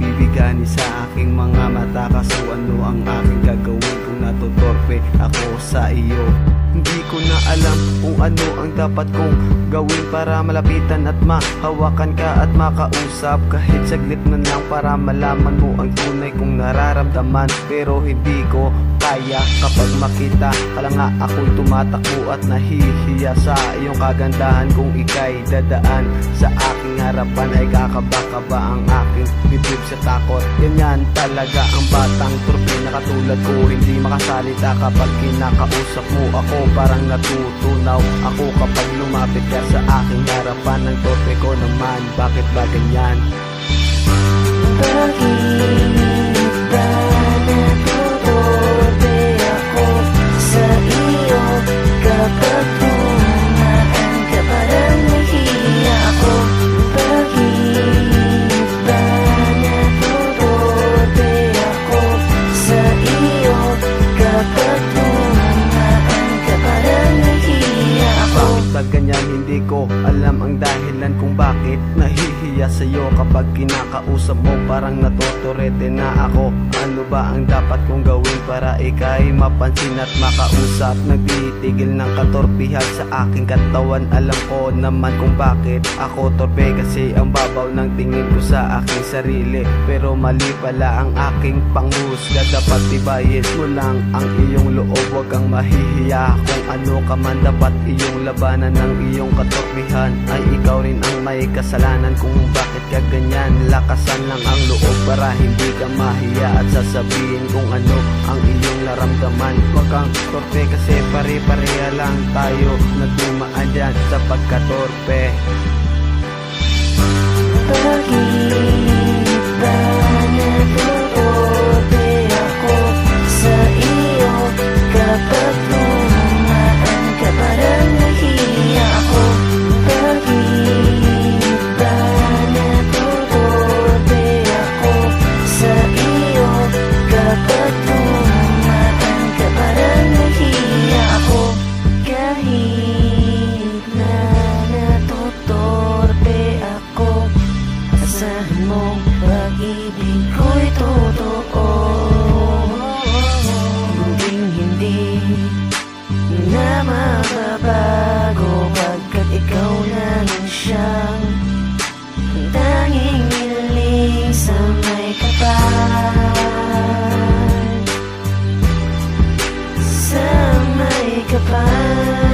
bibigani sa aking mga mata. Kaso ano ang aking gagawin kung natutorpe ako sa iyo? Hindi ko na alam kung ano ang dapat kong gawin para malapitan at mahawakan ka at makausap. Kahit saglit man lang para malaman mo ang tunay kong nararamdaman. Pero hindi ko kaya kapag makita ka lang nga ako'y tumatakbo at nahihiya sa iyong kagandahan. Kung ika'y dadaan sa aking harapan ay kakaba-kaba ang aking bibig sa takot. Ganyan talaga ang batang turpe na katulad ko Hindi makasalita kapag kinakausap mo ako Parang natutunaw ako kapag lumapit ka sa aking harapan Ng torpe ko naman, bakit ba ganyan? Bakit Hindi ko alam ang dahilan kung bakit Nahihiya sa'yo kapag kinakausap mo Parang natuturete na ako. Ano ba ang dapat kong gawin para ikay mapansin at makausap? Nagtitigil ng katorpihan sa aking katawan. Alam ko naman kung bakit ako torpe Kasi ang babaw ng tingin ko sa aking sarili. Pero mali pala ang aking panghusga. Dapat tibayin mo lang ang iyong loob. Huwag kang mahihiya kung ano ka man. Dapat iyong labanan ng iyong katorpihan. Ay ikaw rin ang may kasalanan kung bakit ka ganyan? Lakasan lang ang loob para hindi ka mahiya At sasabihin kung ano ang iyong naramdaman. Huwag kang torpe kasi pare-pareha lang tayo Nagdumaan dyan sa pagkatorpe. Bakit goodbye.